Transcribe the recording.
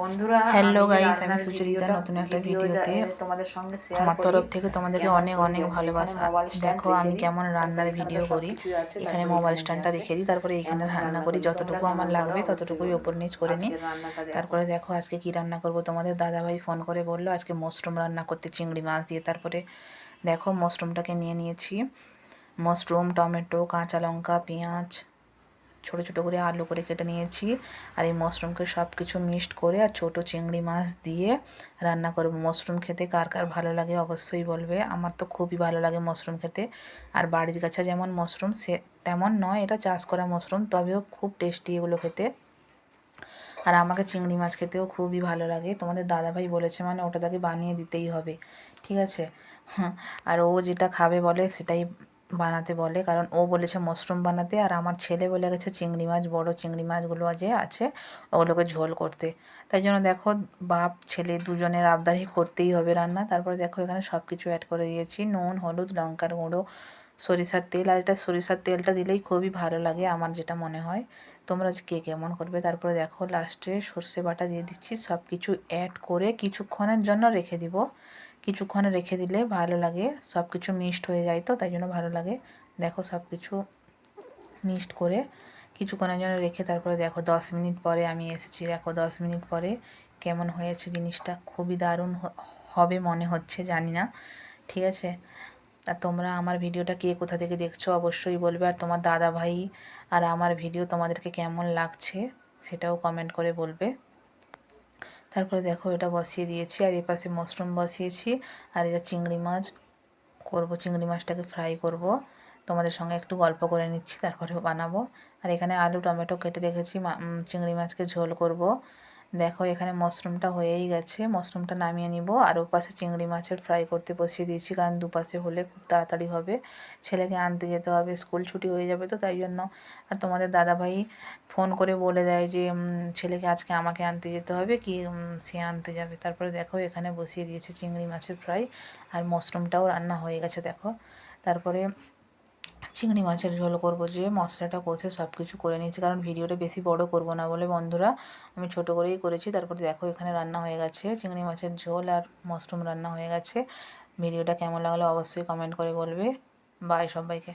বন্ধুরা hello guys আমি সুচরিতা নতুন একটা ভিডিওতে তোমাদের সঙ্গে শেয়ার আমার তরফ থেকে তোমাদেরকে অনেক অনেক ভালোবাসা। দেখো আমি কেমন রান্নার ভিডিও করি। এখানে মোবাইল স্ট্যান্ডটা। রেখে দিই। তারপরে এখানে রান্না করি? যতটুকু আমার লাগবে ততটুকুই ওপর নিচ করে নিই। দেখো। তারপরে দেখো আজকে কি রান্না করব? তোমাদের দাদাভাই ফোন করে বলল আজকে মশরুম রান্না করতে চিংড়ি মাছ দিয়ে। তারপরে দেখো মশরুমটাকে নিয়ে নিয়েছি। মশরুম টমেটো কাঁচা লঙ্কা পেঁয়াজ ছোটো ছোটো করে আলু করে কেটে নিয়েছি। আর এই মশরুমকে সব কিছু মিক্সড করে আর ছোটো চিংড়ি মাছ দিয়ে রান্না করব। মশরুম খেতে কার কার ভালো লাগে অবশ্যই বলবে। আমার তো খুবই ভালো লাগে মশরুম খেতে। আর বাড়ির কাছে যেমন মশরুম, সে তেমন নয়, এটা চাষ করা মশরুম, তবেও খুব টেস্টি এগুলো খেতে। আর আমাকে চিংড়ি মাছ খেতেও খুবই ভালো লাগে। তোমাদের দাদাভাই বলেছে মানে ওটা তাকে বানিয়ে দিতেই হবে। ঠিক আছে? আর ও যেটা খাবে বলে সেটাই বানাতে বলে, কারণ ও বলেছে মাশরুম বানাতে আর আমার ছেলে বলে গেছে চিংড়ি মাছ, বড় চিংড়ি মাছগুলো যে আছে ওগুলোকে ঝোল করতে। তাই জন্য দেখো বাপ, ছেলে দুজনের আবদারই করতেই হবে রান্না। তারপরে দেখো এখানে সব কিছু অ্যাড করে দিয়েছি, নুন, হলুদ, লঙ্কার গুঁড়ো, সরিষার তেল। আর এটা সরিষার তেলটা দিলেই খুবই ভালো লাগে আমার যেটা মনে হয়। তোমরা কে কেমন করবে? তারপরে দেখো লাস্টে সর্ষে বাটা দিয়ে দিচ্ছি সব কিছু অ্যাড করে কিছুক্ষণের জন্য রেখে দিব। কিছুক্ষণ রেখে দিলে ভালো লাগে। সব কিছু মিক্সড হয়ে যায় তো, তাই জন্য ভালো লাগে। দেখো সব কিছু মিক্সড করে কিছুক্ষণের জন্য রেখে তারপরে দেখো দশ মিনিট পরে আমি এসেছি। দেখো দশ মিনিট পরে কেমন হয়েছে জিনিসটা? খুবই দারুণ হবে মনে হচ্ছে, জানি না। ঠিক আছে? আর তোমরা আমার ভিডিওটা কে কোথা থেকে দেখছ অবশ্যই বলবে। আর তোমার দাদা ভাই আর আমার ভিডিও তোমাদেরকে কেমন লাগছে সেটাও কমেন্ট করে বলবে। তারপরে দেখো এটা বসিয়ে দিয়েছি, আর এপাশে মাশরুম বসিয়েছি, আর এটা চিংড়ি মাছ করব, চিংড়ি মাছটাকে ফ্রাই করব। তোমাদের সঙ্গে একটু গল্প করে নিচ্ছি তারপরে বানাবো। আর এখানে আলু, টমেটো কেটে রেখেছি চিংড়ি মাছকে ঝোল করব। দেখো, এখানে মাশরুমটা হয়েই গেছে। মাশরুমটা নামিয়ে নিব। আর ওপাশে চিংড়ি মাছের ফ্রাই করতে বসিয়ে দিয়েছি, কারণ দুপাশে হলে খুব তাড়াতাড়ি হবে। ছেলেকে আনতে যেতে হবে, স্কুল ছুটি হয়ে যাবে তো, তাই জন্য। আর তোমাদের দাদাভাই ফোন করে বলে দেয় যে ছেলেকে আজকে আমাকে আনতে যেতে হবে, কি সে আনতে যাবে? তারপরে দেখো, এখানে বসিয়ে দিয়েছি চিংড়ি মাছের ফ্রাই আর মাশরুমটাও রান্না হয়ে গেছে, দেখো। তারপরে চিংড়ি মাছের ঝোল করব যে, মশলাটা কষে সব কিছু করে নিয়েছি। কারণ ভিডিওটা বেশি বড় করব না বলে, বন্ধুরা, আমি ছোট করেই করেছি। তারপরে দেখো, এখানে রান্না হয়ে গেছে চিংড়ি মাছের ঝোল আর মাশরুম রান্না হয়ে গেছে। ভিডিওটা কেমন লাগল অবশ্যই কমেন্ট করে বলবে। বাই সবাইকে।